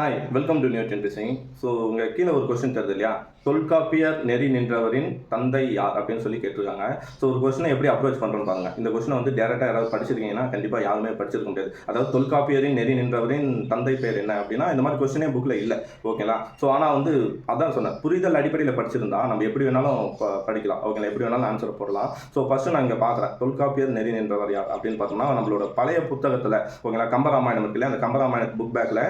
Hi welcome to new ten பேசுங்க so உங்கள் கீழே ஒரு கொஸ்டின் தருது இல்லையா? தொல்காப்பியர் நெறி நின்றவரின் தந்தை யார் அப்படின்னு சொல்லி கேட்டிருக்காங்க. ஸோ ஒரு கொஸ்டினை எப்படி அப்ரோச் பண்ணுறோம் பாருங்க. இந்த கொஸ்டினை வந்து டேரெக்டாக யாராவது படிச்சிருக்கீங்கன்னா கண்டிப்பாக யாருமே படிச்சிருக்க முடியாது. அதாவது தொல்காப்பியரின் நெறி நின்றவரின் தந்தை பேர் என்ன அப்படின்னா இந்த மாதிரி கொஸ்டினே புக்கில் இல்லை. ஓகேங்களா ஸோ ஆனால் வந்து அதான் சொன்னேன். புரிதல் அடிப்படையில் படிச்சிருந்தா நம்ம எப்படி வேணாலும் ப- படிக்கலாம். ஓகேங்களா எப்படி வேணாலும் ஆன்சர் போடலாம். ஸோ ஃபஸ்ட்டு நான் இங்கே பார்க்குறேன் தொல்காப்பியர் நெறி நின்றவர் யார் அப்படின்னு பார்த்தோம்னா நம்மளோட பழைய புத்தகத்தில் ஓகேங்களா கம்பராமாயணம் இருக்குல்ல இல்லையா அந்த கம்பராமாயணத்து புக் பேக்கில்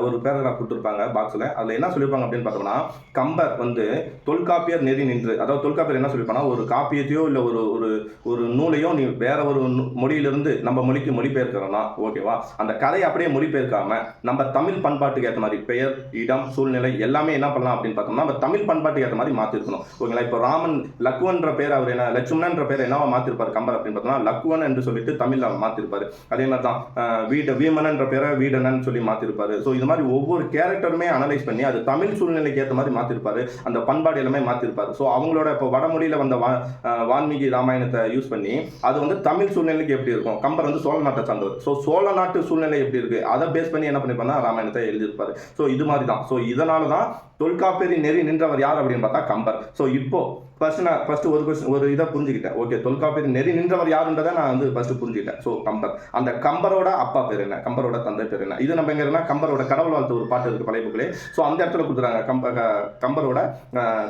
ஒரு பேராகிராஃப் கொடுத்துருப்பாங்க பாக்ஸில் அதில் என்ன சொல்லியிருப்பாங்க அப்படின்னு பார்த்தோம்னா கம்பர் வந்து தொல்காப்பியர் நெறி நின்று அதாவது தொல்காப்பியர் என்ன சொல்லியிருப்பாங்கன்னா ஒரு காப்பியத்தையோ இல்லை ஒரு ஒரு ஒரு நூலையோ நீ வேற ஒரு மொழியிலிருந்து நம்ம மொழிக்கு மொழிபெயர்க்கிறோம்னா ஓகேவா அந்த கதையை அப்படியே மொழிபெயர்க்காம நம்ம தமிழ் பண்பாட்டுக்கு ஏற்ற மாதிரி பெயர் இடம் சூழ்நிலை எல்லாமே என்ன பண்ணலாம் அப்படின்னு பார்த்தோம்னா நம்ம தமிழ் பண்பாட்டுக்கு ஏற்ற மாதிரி மாற்றிருக்கணும் ஓகேங்களா? இப்போ ராமன் லக்குவன்ற பேர் அவர் என்ன லட்சுமணன்ற பேர் என்னவா மாற்றிருப்பார் கம்பர் அப்படின்னு பார்த்தோம்னா லக்குவன் என்று சொல்லிட்டு தமிழில் மாற்றிருப்பாரு அதே மாதிரி தான் வீட வீமனன்ற பேரை வீடனன் சொல்லி மாற்றிருப்பார் ஸோ இது மாதிரி ஒவ்வொரு கேரக்டருமே அனலைஸ் பண்ணி அது தமிழ் சூழ்நிலைக்கு ஏற்ற மாதிரி மாற்றிருப்பாரு அந்த பண்பாடு எல்லாமே மாற்றிருப்பாரு ஸோ அவங்களோட இப்போ வடமொழியில் வந்த வா வால்மீகி ராமாயணத்தை யூஸ் பண்ணி அது வந்து தமிழ் சூழ்நிலைக்கு எப்படி இருக்கும்? கம்பர் வந்து சோழ நாட்டை சார்ந்தவர். ஸோ சோழ நாட்டு சூழ்நிலை எப்படி இருக்குது அதை பேஸ் பண்ணி என்ன பண்ணிருப்பாருன்னா ராமாயணத்தை எழுதியிருப்பாரு. ஸோ இது மாதிரி தான் ஸோ இதனால தான் தொல்காப்பேரி நெறி நின்றவர் யார் அப்படின்னு பார்த்தா கம்பர். ஸோ இப்போ ஃபர்ஸ்ட் நான் ஃபர்ஸ்ட் ஒரு கொஸ்டின் ஒரு இதை புரிஞ்சுக்கிட்டேன். ஓகே தொல்காப்பியரின் நெறி நின்றவர் யாருன்றதை நான் வந்து ஃபர்ஸ்ட் புரிஞ்சுக்கிட்டேன். ஸோ கம்பர். அந்த கம்பரோட அப்பா பேர் என்ன? கம்பரோட தந்தை பேர் என்ன? இது நம்ம எங்கன்னா கம்பரோட கடவுள் வாழ்த்து ஒரு பாட்டு இருக்கு பழைய ஸோ அந்த இடத்துல கொடுத்துறாங்க. கம்ப கம்பரோட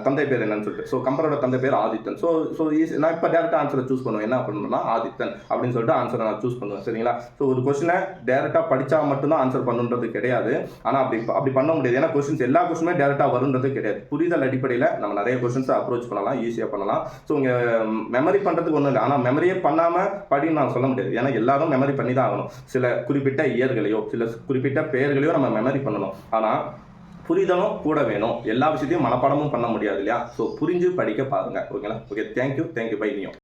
தந்தை பேர் என்னன்னு சொல்லிட்டு. ஸோ கம்பரோட தந்தை பேர் ஆதித்தன். ஸோ ஸோ நான் இப்போ டேரெக்டாக ஆன்சரை சூஸ் பண்ணுவேன். என்ன பண்ணணும்னா ஆதித்தன் அப்படின்னு சொல்லிட்டு ஆன்சரை நான் சூஸ் பண்ணுவேன். சரிங்களா? ஸோ ஒரு கொஸ்டினை டேரெக்டாக படித்தா மட்டும்தான் ஆன்சர் பண்ணுன்றது கிடையாது. ஆனால் அப்படி அப்படி பண்ண முடியாது. ஏன்னா கொஸ்டின்ஸ் எல்லா கொஸ்டினுமே டேரெக்டாக வருன்றது கிடையாது. புரிதல் அடிப்படையில் நம்ம நிறைய கொஸ்டின்ஸை அப்ரோச் பண்ணலாம் ஈஸியாக பண்ணலாம். ஸோ இங்கே மெமரி பண்ணுறதுக்கு ஒன்றும் இல்லை. ஆனால் மெமரியே பண்ணாமல் படின்னு நான் சொல்ல முடியாது. ஏன்னா எல்லாரும் மெமரி பண்ணி தான் ஆகணும். சில குறிப்பிட்ட இயர்களையோ சில குறிப்பிட்ட பெயர்களையோ நம்ம மெமரி பண்ணணும். ஆனால் புரிதலும் கூட வேணும். எல்லா விஷயத்தையும் மனப்பாடமும் பண்ண முடியாது இல்லையா? ஸோ புரிஞ்சு படிக்க பாருங்கள் ஓகேங்களா? Okay thank you thank you bye new